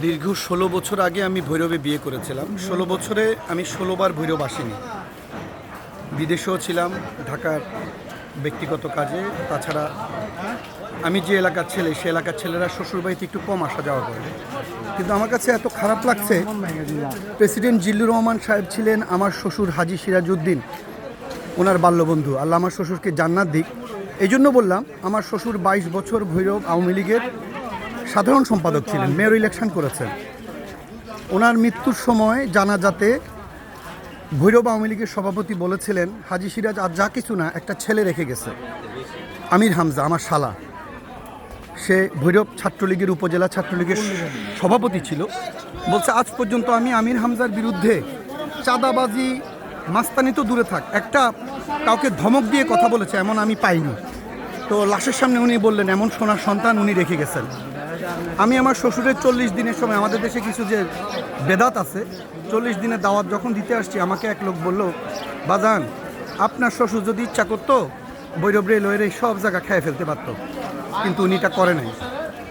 দীর্ঘ ষোলো বছর আগে আমি ভৈরবে বিয়ে করেছিলাম। ষোলো বছরে আমি ষোলোবার ভৈরব আসিনি। বিদেশেও ছিলাম, ঢাকার ব্যক্তিগত কাজে। তাছাড়া আমি যে এলাকার ছেলে, সে এলাকার ছেলেরা শ্বশুরবাড়িতে একটু কম আসা যাওয়া করে। কিন্তু আমার কাছে এত খারাপ লাগছে, প্রেসিডেন্ট জিল্লুর রহমান সাহেব ছিলেন আমার শ্বশুর হাজি সিরাজউদ্দিন, ওনার বাল্যবন্ধু। আল্লাহ আমার শ্বশুরকে জান্নাত দিক। এই জন্য বললাম, আমার শ্বশুর বাইশ বছর ভৈরব আওয়ামী লীগের সাধারণ সম্পাদক ছিলেন মেয়র ইলেকশন করেছেন। ওনার মৃত্যুর সময় জানাজাতে ভৈরব আওয়ামী লীগের সভাপতি বলেছিলেন, হাজি সিরাজ আর যা কিছু না, একটা ছেলে রেখে গেছে। আমির হামজা, আমার শালা। সে ভৈরব ছাত্রলীগের উপজেলা ছাত্রলীগের সভাপতি ছিল। বলছে, আজ পর্যন্ত আমি আমির হামজার বিরুদ্ধে চাঁদাবাজি, মাস্তানি তো দূরে থাক। একটা কাউকে ধমক দিয়ে কথা বলেছে, এমন আমি পাইনি। তো লাশের সামনে উনি বললেন, এমন সোনার সন্তান উনি রেখে গেছেন। আমি আমার শ্বশুরের চল্লিশ দিনের সময়, আমাদের দেশে কিছু যে বেদাত আছে, চল্লিশ দিনের দাওয়াত যখন দিতে আসছি, আমাকে এক লোক বলল, বাজান, আপনার শ্বশুর যদি ইচ্ছা করতো বৈরব রেলওয়ের এই সব জায়গা খেয়ে ফেলতে পারত। কিন্তু উনি এটা করে নাই।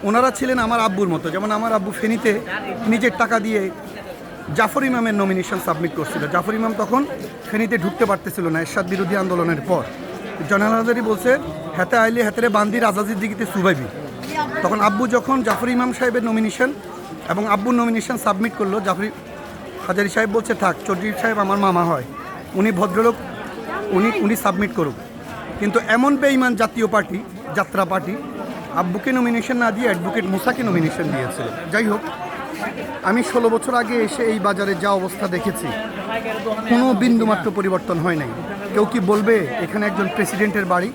ওনারা ছিলেন আমার আব্বুর মতো। যেমন আমার আব্বু ফেনীতে নিজের টাকা দিয়ে জাফর ইমামের নমিনেশন সাবমিট করছিল। জাফর ইমাম তখন ফেনীতে ঢুকতে পারতেছিল না, এরশাদ বিরোধী আন্দোলনের পর। জনাল হাজারি বলছে, হাতে আইলে হাতেরে বান্দি রাজাজির দিকে সুবাইবি তখন আব্বু যখন জাফর ইমাম সাহেবের নমিনেশন এবং আব্বুর নমিনেশন সাবমিট করল, জাফরি হাজারি সাহেব বলছে, থাক, চৌধুরী সাহেব আমার মামা হয়। উনি ভদ্রলোক, উনি উনি সাবমিট করুক। কিন্তু এমন বেঈমান জাতীয় পার্টি, যাত্রা পার্টি, আব্বুকে নমিনেশন না দিয়ে অ্যাডভোকেট মুসাকে নমিনেশন দিয়েছিল। যাই হোক, আমি ষোলো বছর আগে এসে এই বাজারে যা অবস্থা দেখেছি, কোনো বিন্দুমাত্র পরিবর্তন হয় নাই। কেউ কি বলবে, এখানে একজন প্রেসিডেন্টের বাড়ি,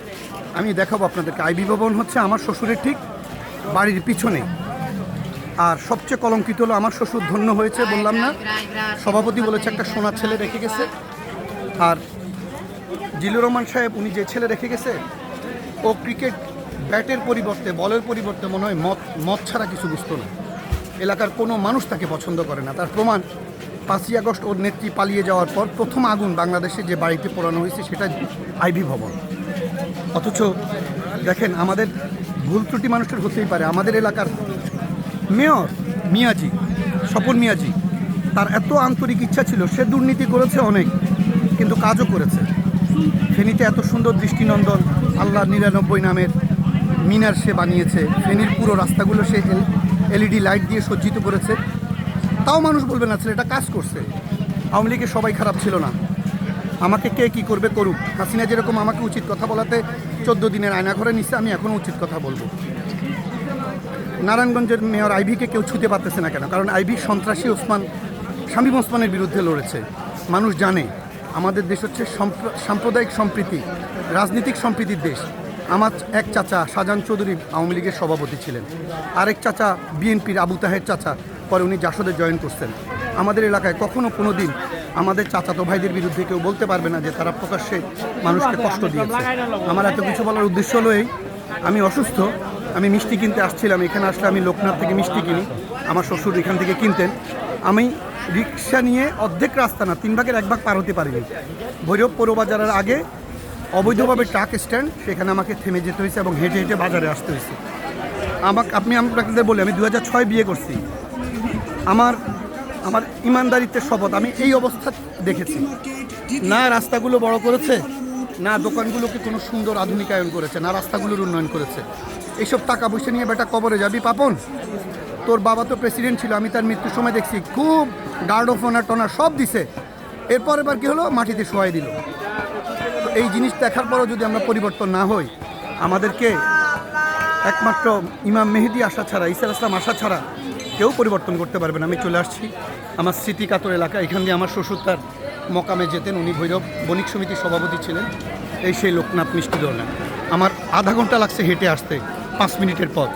আমি দেখাবো আপনাদেরকে। আইবি ভবন হচ্ছে আমার শ্বশুরের ঠিক বাড়ির পিছনে। আর সবচেয়ে কলঙ্কিত হলো, আমার শ্বশুর ধন্য হয়েছে, বললাম না। সভাপতি বলেছে, একটা সোনার ছেলে রেখে গেছে। আর জিলুর রহমান সাহেব, উনি যে ছেলে রেখে গেছে, ও ক্রিকেট ব্যাটের পরিবর্তে, বলের পরিবর্তে মনে হয় মদ মদ ছাড়া কিছু বুঝতো না। এলাকার কোনো মানুষ তাকে পছন্দ করে না। তার প্রমাণ, পাঁচই আগস্ট ওর নেত্রী পালিয়ে যাওয়ার পর প্রথম আগুন বাংলাদেশে যে বাড়িতে পোড়ানো হয়েছে, সেটা আইভি ভবন। অথচ দেখেন, আমাদের ভুল ত্রুটি মানুষের হতেই পারে। আমাদের এলাকার মেয়র মিয়াজি, স্বপন মিয়াজি, তার এত আন্তরিক ইচ্ছা ছিল, সে দুর্নীতি করেছে অনেক, কিন্তু কাজও করেছে। ফেনীতে এত সুন্দর দৃষ্টিনন্দন আল্লাহ নিরানব্বই নামের মিনার সে বানিয়েছে। ফেনীর পুরো রাস্তাগুলো সে এলইডি লাইট দিয়ে সজ্জিত করেছে। তাও মানুষ বলবে না, ছেলেটা কাজ করছে। আওয়ামী লীগের সবাই খারাপ ছিল না। আমাকে কে কি করবে করুক। হাসিনা যেরকম আমাকে উচিত কথা বলাতে চোদ্দ দিনের আয়না ঘরে নিচ্ছে আমি এখনও উচিত কথা বলব। নারায়ণগঞ্জের মেয়র আইভিকে কেউ ছুতে পারতেছে না কেন? কারণ আইভি সন্ত্রাসী ওসমান, শামীম ওসমানের বিরুদ্ধে লড়েছে। মানুষ জানে, আমাদের দেশ হচ্ছে সাম্প্রদায়িক সম্প্রীতি, রাজনৈতিক সম্প্রীতির দেশ। আমার এক চাচা শাহজাহান চৌধুরী আওয়ামী লীগের সভাপতি ছিলেন। আরেক চাচা বিএনপির আবু তাহের চাচা, পরে উনি জাসদে জয়েন করছেন। আমাদের এলাকায় কখনো কোনো দিন আমাদের চাচাতো ভাইদের বিরুদ্ধে কেউ বলতে পারবে না যে তারা প্রকাশ্যে মানুষকে কষ্ট দিয়েছে। আমার এত কিছু বলার উদ্দেশ্য হলো এই, আমি অসুস্থ, আমি মিষ্টি কিনতে আসছিলাম, এখানে আসলে আমি লোকনাথ থেকে মিষ্টি কিনি, আমার শ্বশুর এখান থেকে কিনতেন। আমি রিক্সা নিয়ে অর্ধেক রাস্তা না, তিন ভাগের এক ভাগ পার হতে পারিনি। ভৈরব পৌর বাজারের আগে অবৈধভাবে ট্রাক স্ট্যান্ড, সেখানে আমাকে থেমে যেতে হয়েছে এবং হেঁটে হেঁটে বাজারে আসতে হয়েছে। আমাকে আপনি আপনাকে বলি, আমি দু বিয়ে করছি। আমার আমার ইমানদারিত্বের শপথ, আমি এই অবস্থা দেখেছি। না রাস্তাগুলো বড় করেছে, না দোকানগুলোকে কোনো সুন্দর আধুনিকায়ন করেছে, না রাস্তাগুলোর উন্নয়ন করেছে। এইসব টাকা পয়সা নিয়ে বেটা কবরে যাবি পাপন? তোর বাবা তো প্রেসিডেন্ট ছিল, আমি তার মৃত্যুর সময় দেখছি। খুব গার্ড অফ অনার টনার সব দিছে। এরপর এবার কী হলো? মাটিতে শোয়াই দিল। তো এই জিনিস দেখার পরও যদি আমরা পরিবর্তন না হই, আমাদেরকে একমাত্র ইমাম মেহেদি আসা ছাড়া, ইসা আসলাম আসা ছাড়া কেউ পরিবর্তন করতে পারবে না। আমি চলে আসছি আমার স্মৃতিকাতর এলাকা। এখান দিয়ে আমার শ্বশুর তার মকামে যেতেন। উনি ভৈরব বণিক সমিতির সভাপতি ছিলেন। এই সেই লোকনাথ মিষ্টি ধরলেন আমার আধা ঘণ্টা লাগছে হেঁটে আসতে, পাঁচ মিনিটের পর